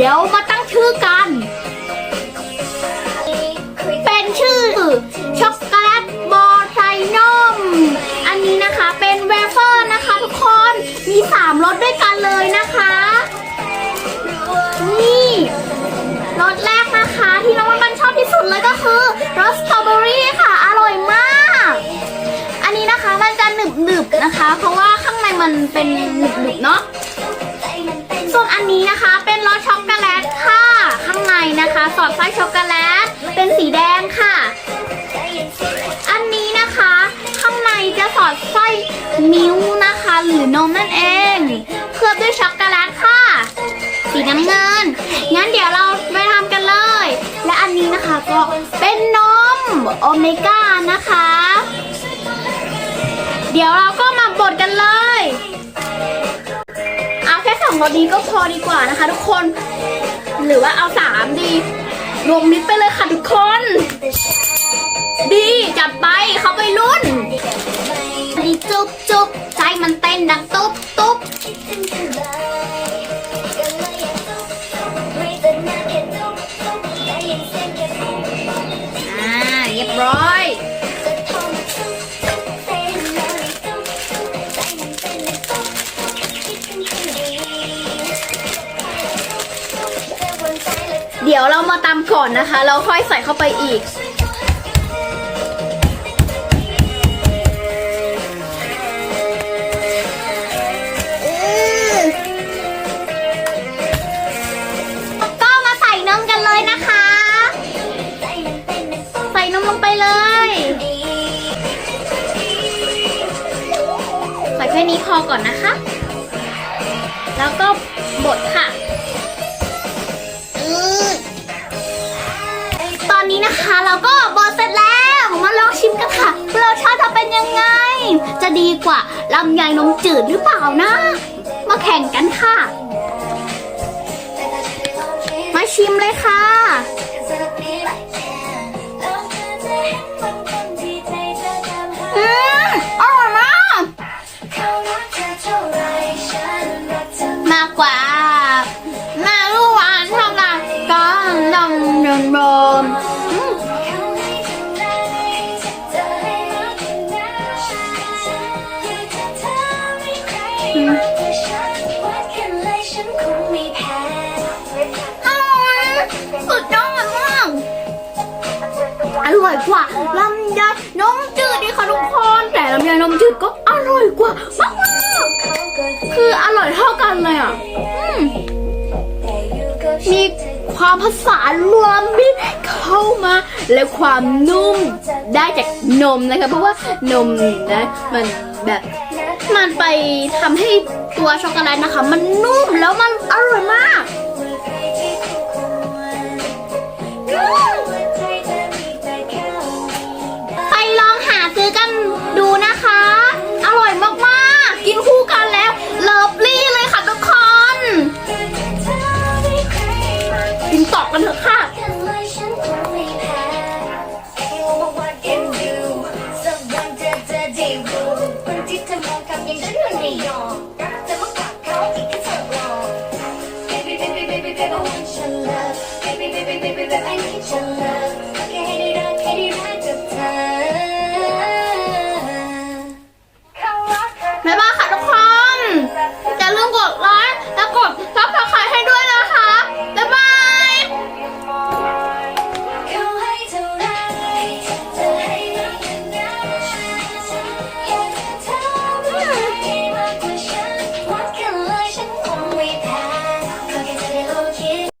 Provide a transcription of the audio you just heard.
เดี๋ยวมาตั้งชื่อกัน เป็นชื่อช็อกโกแลตบอลไทนอม อันนี้นะคะเป็นเวเฟอร์นะคะทุกคน มี3รสด้วยกันเลยนะคะ นี่รสแรกนะคะที่น้องมันชอบที่สุดเลยก็คือรสสตรอเบอรี่ค่ะ อร่อยมาก อันนี้นะคะมันจะหนึบหนึบนะคะ เพราะว่าข้างในมันเป็นหนึบหนึบเนาะส่วนอันนี้นะคะ สอดไส้ช็อกโกแลต เป็นสีแดงค่ะ อันนี้นะคะ ข้างในจะสอดไส้มิ้วนะคะ หรือนมนั่นเอง เคลือบด้วยช็อกโกแลตค่ะ สีน้ำเงิน งั้นเดี๋ยวเราไปทำกันเลย และอันนี้นะคะก็เป็นนมโอเมก้านะคะ เดี๋ยวเราก็มาบดกันเลยเอาแค่สองรสนี้ก็พอดีกว่านะคะ ทุกคน หรือว่าเอาสามดี รวมมิตรไปเลยค่ะทุกคน ดีจัดไปเขาไปรุ่น เดี๋ยวเรามาตำก่อนนะคะแล้วค่อยใส่เข้าไปอีก ก็มาใส่นมกันเลยนะคะ ใส่นมลงไปเลย ใส่แค่นี้พอก่อนนะคะ แล้วก็ เราก็บดเสร็จแล้ว มาลองชิมกันค่ะว่ารสชาติจะเป็นยังไง จะดีกว่าลำไยนมจืดหรือเปล่านะ มาแข่งกันค่ะ มาชิมเลยค่ะ ร่อยกว่าลำไยนมจืดดีค่ะทุกคน แต่ลำไยนมจืดก็อร่อยกว่ามากๆคืออร่อยเท่ากันเลยอะมมีความผสานรวมมิตรเข้ามา และความนุ่มได้จากนมนะคะเพราะว่านมนะมันแบบมันไปทำให้ตัวช็อกโกแลตนะคะ มันนุ่มแล้วมันอร่อยมาก Yeah, they should be.